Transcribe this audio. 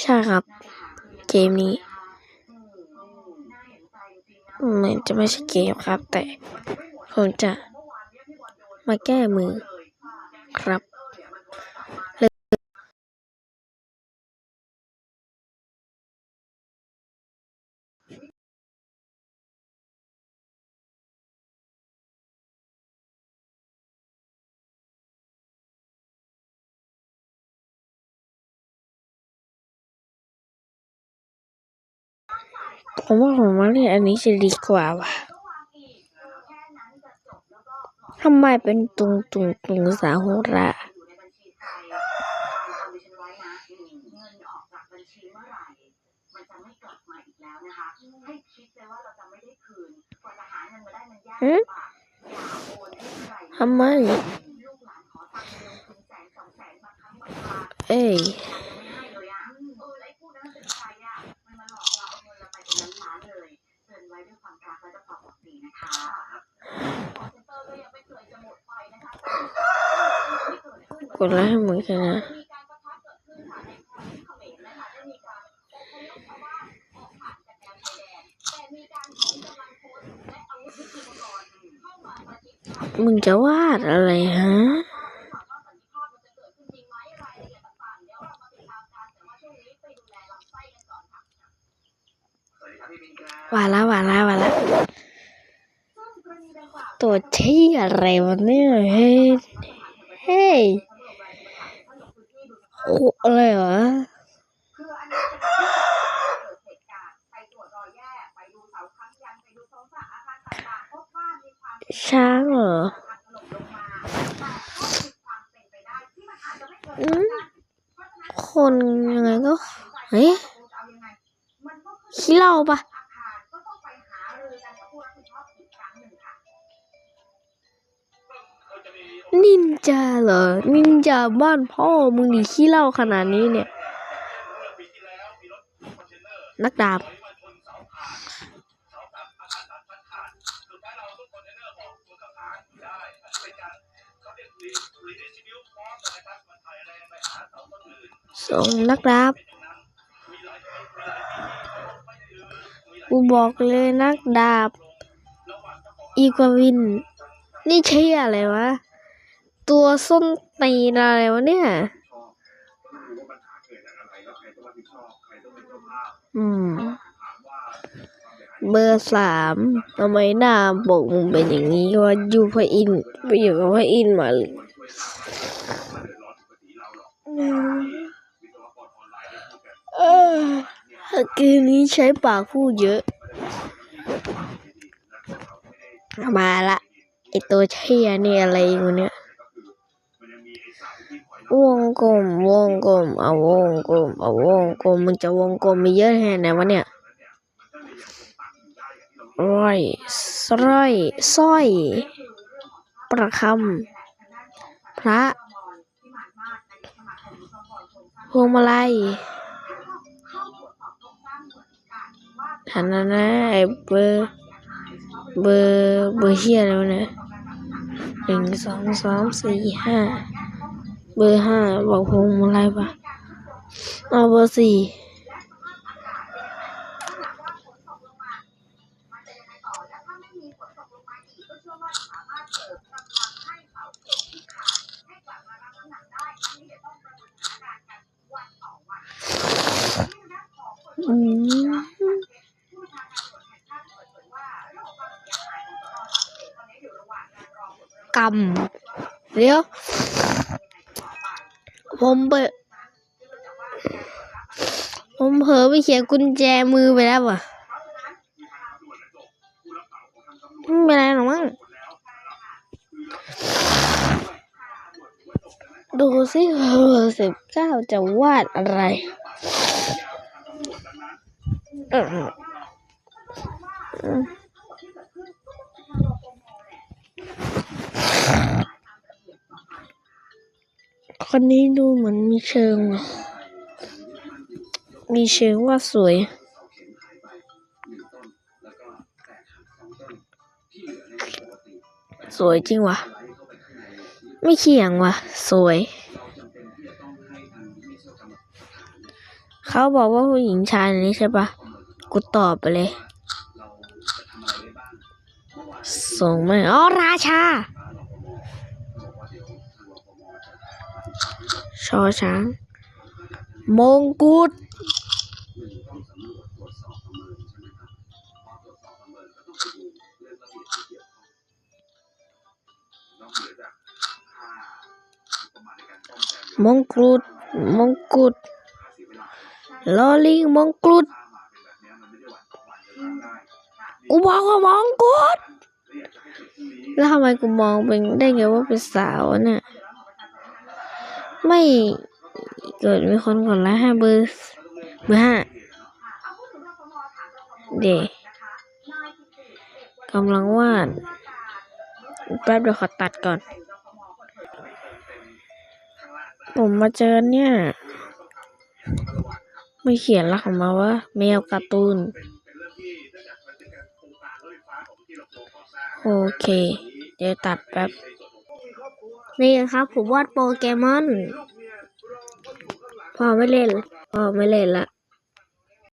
ใช่ครับ เกมนี้เหมือนจะไม่ใช่เกมครับ แต่ผมจะมาแก้มือครับ ผมว่าผมมาเล่นอันนี้จะดีกว่าว่ะทำไมเป็นตุงตุงตุงสาหุระหืมทำไมเอ้ย ดไลค์ให้เหมือนกันนะมึงจะวาดอะไรฮะ วาละวาละวาละตัวที่อะไรวะเนี่ยเฮ้ย เฮ้ย โอ้อะไรวะช้างเหรออืมคนยังไงก็เฮ้ยขี้เหล่าปะ นินจาเหรอ นินจาบ้านพ่อมึงดีขี้เล่าขนาดนี้เนี่ย นักดาบ ส่งนักดาบ กูบอกเลยนักดาบ อีกวาวิน นี่ใช่อะไรวะ ตัวส้นตีนอะไรวะเนี่ย อืม เบอร์สามทำไมหน้าบกมึงเป็นอย่างนี้ว่าอยู่พระอินทร์ไปอยู่กับพระอินทร์มาเลยอืมเออเกมนี้ใช้ปากพูดเยอะ มาละไอตัวเชี่ยนี่อะไรอยู่เนี่ย วงกลมวงกลมเอาวงกลมเอาวงกลมมึงจะวงกลมมีเยอะแค่ไหนวะเนี่ยร้อยสร้อยสร้อย ประคำพระพวงมาลัยฐานะนะไอเบอร์เบอร์เบอร์เฮียแล้วะเนี่ยหนึ่งสองสามสี่ห้า บอร์ห้าบอกพงมาลัยปะเอาเบอร์สี่อืมกำเดี๋ยว ผมเปดผมเผลอไปเขียนกุญแจมือไปแล้วว่ะไม่เป็นไรหรอกมั้ง ดูสิเบอร์สิบเก้าจะวาดอะไรอืม คนนี้ดูเหมือนมีเชิงว่ะมีเชิงว่าสวย สวยจริงวะไม่เขียงวะสวย เขาบอกว่าผู้หญิงชายนนี้ใช่ปะกูตอบไปเลย ส่งไม่อ๋อราชา ชอช้าง มงกุฎมงกุฎมงกุฎลอลิงมงกุฎกูบอกว่ามองกุฎแล้วทำไมกูมองเป็นได้ไงว่าเป็นสาวเนี่ย ไม่เกิดมีคนกดไลค์ให้เบอร์เบอร์ห้าเดกำลังวาดแป๊บเดี๋ยวขอตัดก่อน ผมมาเจอเนี่ยไม่เขียนละของมาว่า แมวการ์ตูน โอเค เดี๋ยวตัดแป๊บ นี่ครับ ผมวาดโปเกมอน พอไม่เล่นพอไม่เล่นละ